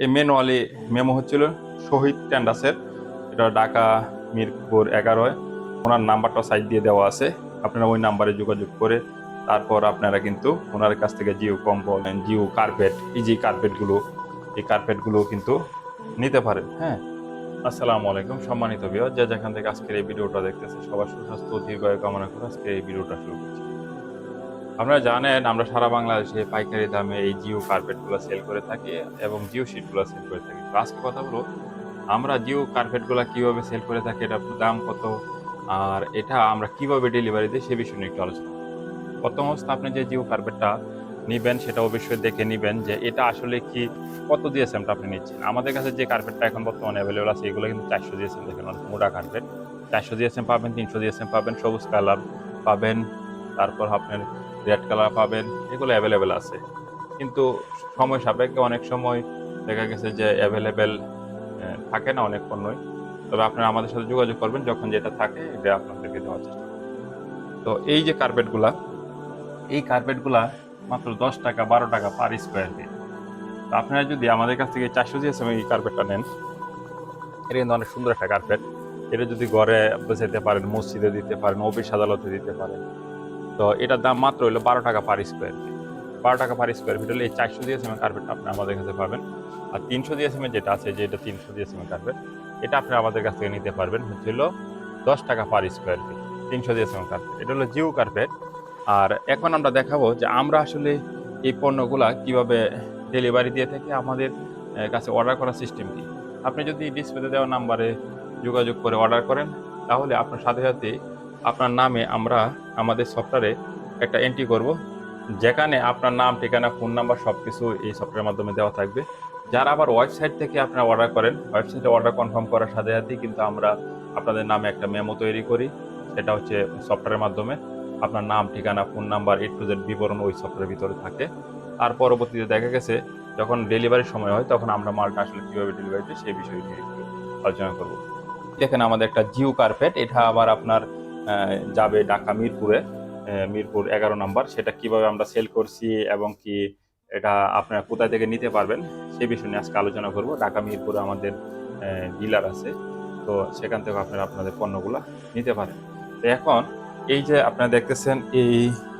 এই manually memo হচ্ছিল শহীদ ট্যান্ডাসের। এটা ঢাকা মিরপুর এগারোয়। ওনার নাম্বারটা সাইড দিয়ে দেওয়া আছে। আপনারা ওই নাম্বারে যোগাযোগ করে তারপর আপনারা কিন্তু ওনার কাছ থেকে জিও কম্বল, জিও কার্পেট, এই যে কার্পেটগুলো, এই কার্পেটগুলো কিন্তু নিতে পারেন হ্যাঁ। আসসালামু আলাইকুম, সম্মানিত বিয় যে যেখান থেকে আজকের এই ভিডিওটা দেখতেছে সবার সুস্বাস্থ্য দীর্ঘায়ু কামনা করে আজকে এই ভিডিওটা শুরু করছি। আপনারা জানেন, আমরা সারা বাংলাদেশে পাইকারি দামে এই জিও কার্পেটগুলো সেল করে থাকি এবং জিও শিটগুলো সেল করে থাকি। আজকে কথা বলব আমরা জিও কার্পেটগুলো কীভাবে সেল করে থাকি এটা দাম কত, আর এটা আমরা কীভাবে ডেলিভারি দিই সে বিষয়ে একটু আলোচনা প্রথম অবস্থা, আপনি যে জিও কার্পেটটা নিবেন, সেটা অবশ্যই দেখে নিবেন যে এটা আসলে কি, কত দিয়ে দিয়েছেনটা আপনি নিচ্ছেন। আমাদের কাছে যে কার্পেটটা এখন বর্তমানে অ্যাভেলেবল আছে, এগুলো কিন্তু চারশো দিয়ে দিয়েছেন দেখেন, অনেক মোটা কার্পেট। চারশো দিয়ে দিয়েছেন পাবেন, তিনশো দিয়ে দিয়েছেন পাবেন, সবুজ কালার পাবেন তারপর আপনার রেড কালার পাবেন, এগুলো অ্যাভেলেবেল আছে। কিন্তু সময় সাপেক্ষে অনেক সময় দেখা গেছে যে অ্যাভেলেবেল থাকে না অনেক পণ্যই। তবে আপনারা আমাদের সাথে যোগাযোগ করবেন, যখন যেটা থাকে এটা আপনাদেরকে দেওয়ার চেষ্টা তো এই যে কার্পেটগুলা এই কার্পেটগুলা মাত্র দশ টাকা, বারো টাকা পার স্কোয়ার ফিট তো আপনারা যদি আমাদের কাছ থেকে চারশো জিএসএম এই কার্পেটটা নেন, এটা কিন্তু অনেক সুন্দর একটা কার্পেট এটা যদি ঘরে বসাইতে পারেন, মসজিদে দিতে পারেন, অফিস আদালতে দিতে পারেন তো এটার দাম মাত্র হলো বারো টাকা পার স্কোয়ার ফিট বারো টাকা পার স্কোয়ার ফিট হলে এই চারশো জিএসএম এর কার্পেট আপনি আমাদের কাছে পাবেন। আর তিনশো দিয়ে এর যেটা আছে, যে এটা তিনশো জিএসএম এর কার্পেট এটা আপনি আমাদের কাছ থেকে নিতে পারবেন, হচ্ছে হলো দশ টাকা পার স্কোয়ার ফিট তিনশো জিএসএম কার্পেট এটা হলো জিও কার্পেট আর এখন আমরা দেখাবো যে আমরা আসলে এই পণ্যগুলা কীভাবে ডেলিভারি দিয়ে থাকি, আমাদের কাছে অর্ডার করার সিস্টেম কি। আপনি যদি ডিসপ্লেতে দেওয়া নাম্বারে যোগাযোগ করে অর্ডার করেন, তাহলে আপনার সাথে সাথে আপনার নামে আমরা আমাদের সফটওয়্যারে একটা এন্ট্রি করব, যেখানে আপনার নাম, ঠিকানা ফোন নাম্বার সব কিছু এই সফটওয়্যারের মাধ্যমে দেওয়া থাকবে। যারা আবার ওয়েবসাইট থেকে আপনারা অর্ডার করেন ওয়েবসাইটে অর্ডার কনফার্ম করার সাথে সাথেই কিন্তু আমরা আপনাদের নামে একটা মেমো তৈরি করি। সেটা হচ্ছে সফটওয়্যারের মাধ্যমে। আপনার নাম, ঠিকানা phone number A to Z বিবরণ ওই সফটওয়্যারের ভিতরে থাকে। আর পরবর্তীতে দেখা গেছে, যখন ডেলিভারির সময় হয়, তখন আমরা মালটা আসলে কীভাবে ডেলিভারি সেই বিষয়ে নিয়ে আলোচনা করব। দেখেন আমাদের একটা জিও কার্পেট এটা আবার আপনার যাবে ঢাকা মিরপুরে মিরপুর এগারো নাম্বার। সেটা কীভাবে আমরা সেল করছি এবং কি এটা আপনারা কোথায় থেকে নিতে পারবেন সেই বিষয় নিয়ে আজকে আলোচনা করব। ঢাকা মিরপুরে আমাদের ডিলার আছে। তো সেখান থেকে আপনারা আপনাদের পণ্যগুলো নিতে পারেন। তো এখন এই যে আপনারা দেখতেছেন, এই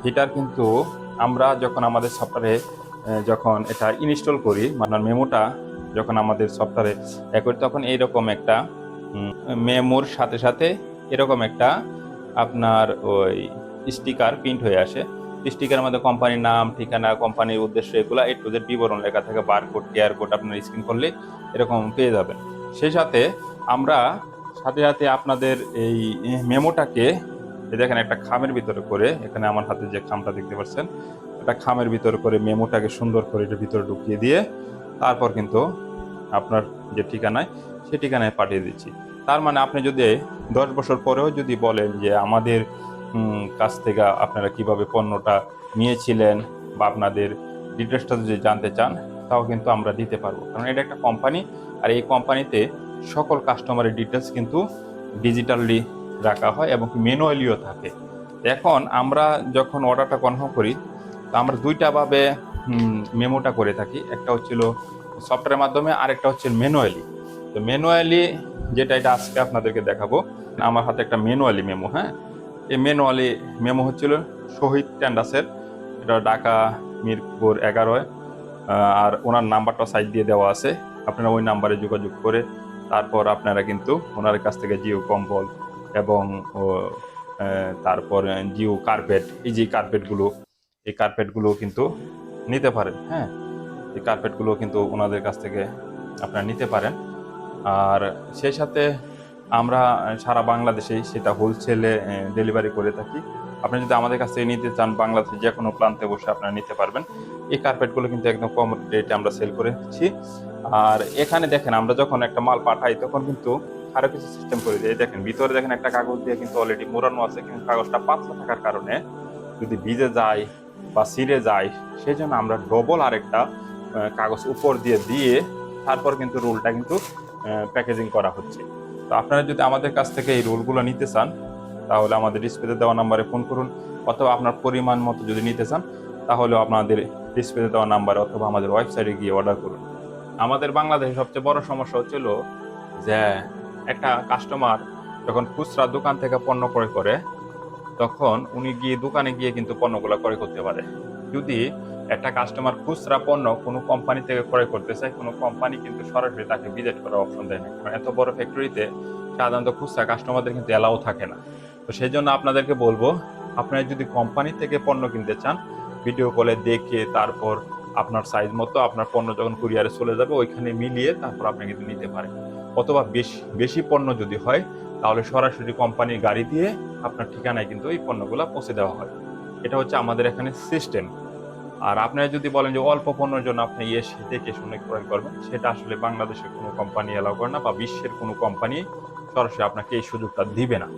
হিটার কিন্তু আমরা যখন আমাদের সফটওয়্যারে যখন এটা ইনস্টল করি মানে মেমোটা যখন আমাদের সফটওয়্যারে এ করি তখন এইরকম একটা মেমোর সাথে সাথে এরকম একটা আপনার ওই স্টিকার প্রিন্ট হয়ে আসে। স্টিকারের মধ্যে কোম্পানির নাম, ঠিকানা কোম্পানির উদ্দেশ্য এগুলো এ টু জেড বিবরণ লেখা থাকে বারকোড কেয়ার কোড আপনার স্ক্রিন করলে এরকম পেয়ে যাবেন। সেই সাথে আমরা সাথে সাথে আপনাদের এই মেমোটাকে দেখেন একটা খামের ভিতরে করে, এখানে আমার হাতে যে খামটা দেখতে পাচ্ছেন, একটা খামের ভিতরে করে মেমোটাকে সুন্দর করে এটার ভিতরে ঢুকিয়ে দিয়ে, তারপর কিন্তু আপনার যে ঠিকানায়, সে ঠিকানায় পাঠিয়ে দিচ্ছি। তার মানে আপনি যদি দশ বছর পরেও যদি বলেন যে আমাদের কাছ থেকে আপনারা কীভাবে পণ্যটা নিয়েছিলেন বা আপনাদের ডিটেলসটা যদি জানতে চান, তাও কিন্তু আমরা দিতে পারব। কারণ এটা একটা কোম্পানি আর এই কোম্পানিতে সকল কাস্টমারের ডিটেলস কিন্তু ডিজিটালি রাখা হয় এবং ম্যানুয়ালিও থাকে। এখন আমরা যখন অর্ডারটা কনফার্ম করি, তো আমরা দুইটাভাবে মেমোটা করে থাকি। একটা হচ্ছিল সফটওয়্যারের মাধ্যমে আর একটা হচ্ছে ম্যানুয়ালি তো ম্যানুয়ালি যেটা এটা আজকে আপনাদেরকে দেখাবো। আমার হাতে একটা ম্যানুয়ালি মেমো হ্যাঁ? এই ম্যানুয়ালি মেমো হচ্ছিল শহীদ ট্যান্ডাসের এটা ঢাকা মিরপুর এগারোয়। আর ওনার নাম্বারটা সাইড দিয়ে দেওয়া আছে। আপনারা ওই নাম্বারে যোগাযোগ করে তারপর আপনারা কিন্তু ওনার কাছ থেকে জিও কম্বল এবং তারপর জিও কার্পেট এই যে কার্পেটগুলো এই কার্পেটগুলো কিন্তু নিতে পারেন হ্যাঁ? এই কার্পেটগুলো কিন্তু ওনাদের কাছ থেকে আপনারা নিতে পারেন। আর সেই সাথে আমরা সারা বাংলাদেশেই সেটা হোলসেলে ডেলিভারি করে থাকি। আপনি যদি আমাদের কাছ নিতে চান, বাংলাদেশের যে কোনো প্রান্তে বসে আপনারা নিতে পারবেন। এই কার্পেটগুলো কিন্তু একদম কম রেটে আমরা সেল করেছি আর এখানে দেখেন, আমরা যখন একটা মাল পাঠাই, তখন কিন্তু আরও কিছু সিস্টেম করে দিই। দেখেন, ভিতরে দেখেন একটা কাগজ দিয়ে কিন্তু অলরেডি মোড়ানো আছে, কিন্তু কাগজটা পাতলা থাকার কারণে যদি ভিজে যায় বা ছিঁড়ে যায় সেই জন্য আমরা ডবল আরেকটা কাগজ উপর দিয়ে দিয়ে তারপর কিন্তু রোলটা কিন্তু প্যাকেজিং করা হচ্ছে। তো আপনারা যদি আমাদের কাছ থেকে এই রোলগুলো নিতে চান, তাহলে আমাদের ডিসপ্লেতে দেওয়া নাম্বারে ফোন করুন, অথবা আপনার পরিমাণ মতো যদি নিতে চান তাহলে আপনাদের ডিসপ্লেতে দেওয়া নাম্বারে অথবা আমাদের ওয়েবসাইটে গিয়ে অর্ডার করুন। আমাদের বাংলাদেশে সবচেয়ে বড় সমস্যা হচ্ছিল যে, একটা কাস্টমার যখন খুচরা দোকান থেকে পণ্য ক্রয় করে, তখন উনি গিয়ে দোকানে গিয়ে কিন্তু পণ্যগুলো ক্রয় করতে পারে। যদি একটা কাস্টমার খুচরা পণ্য কোনো কোম্পানি থেকে ক্রয় করতে চায়, কোনো কোম্পানি কিন্তু সরাসরি তাকে ভিজিট করার অপশন দেয় না। কারণ এত বড় ফ্যাক্টরিতে সাধারণত খুচরা কাস্টমারদের কিন্তু এলাও থাকে না। তো সেই জন্য আপনাদেরকে বলব, আপনারা যদি কোম্পানি থেকে পণ্য কিনতে চান ভিডিও কলে দেখে তারপর আপনার সাইজ মতো আপনার পণ্য যখন কুরিয়ারে চলে যাবে, ওইখানে মিলিয়ে তারপর আপনি কিন্তু নিতে পারেন। অথবা বেশি বেশি পণ্য যদি হয়, তাহলে সরাসরি কোম্পানির গাড়ি দিয়ে আপনার ঠিকানায় কিন্তু এই পণ্যগুলো পৌঁছে দেওয়া হয়। এটা হচ্ছে আমাদের এখানে সিস্টেম আর আপনারা যদি বলেন যে অল্প পণ্যের জন্য আপনি এসে দেখে শুনে ক্রয় করবেন, সেটা আসলে বাংলাদেশের কোনো কোম্পানি এলাও করে না বা বিশ্বের কোনো কোম্পানি সরাসরি আপনাকে এই সুযোগটা দিবে না।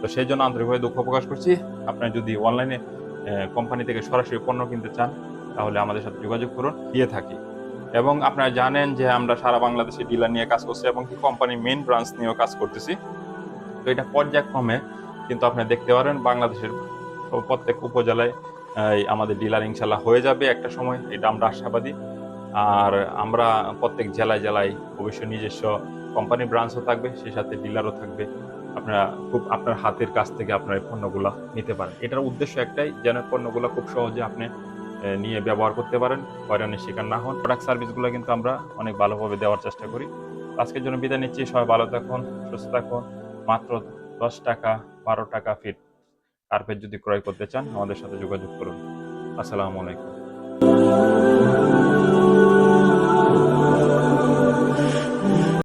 তো সেই জন্য আন্তরিকভাবে দুঃখ প্রকাশ করছি। আপনারা যদি অনলাইনে কোম্পানি থেকে সরাসরি পণ্য কিনতে চান, তাহলে আমাদের সাথে যোগাযোগ করুন দিয়ে থাকি। এবং আপনারা জানেন যে আমরা সারা বাংলাদেশে ডিলার নিয়ে কাজ করছি এবং কি কোম্পানির মেইন ব্রাঞ্চ নিয়েও কাজ করতেছি। তো এটা পর্যায়ক্রমে কিন্তু আপনারা দেখতে পারেন বাংলাদেশের প্রত্যেক উপজেলায় আমাদের ডিলার ইনশাল্লাহ হয়ে যাবে একটা সময়, এটা আমরা আশাবাদী। আর আমরা প্রত্যেক জেলায় জেলায় অবশ্যই নিজস্ব কোম্পানি ব্রাঞ্চও থাকবে, সেই সাথে ডিলারও থাকবে। আপনারা খুব আপনার হাতের কাছ থেকে আপনার এই পণ্যগুলো নিতে পারেন। এটার উদ্দেশ্য একটাই, যেন পণ্যগুলো খুব সহজে আপনি নিয়ে ব্যবহার করতে পারেন, হয়রানির শিকার না হন। প্রোডাক্ট সার্ভিসগুলো কিন্তু আমরা অনেক ভালোভাবে দেওয়ার চেষ্টা করি। আজকের জন্য বিদায় নিচ্ছি, সবাই ভালো থাকুন, সুস্থ থাকুন। মাত্র দশ টাকা, বারো টাকা ফিট কার্পেট যদি ক্রয় করতে চান আমাদের সাথে যোগাযোগ করুন। আসসালামু আলাইকুম।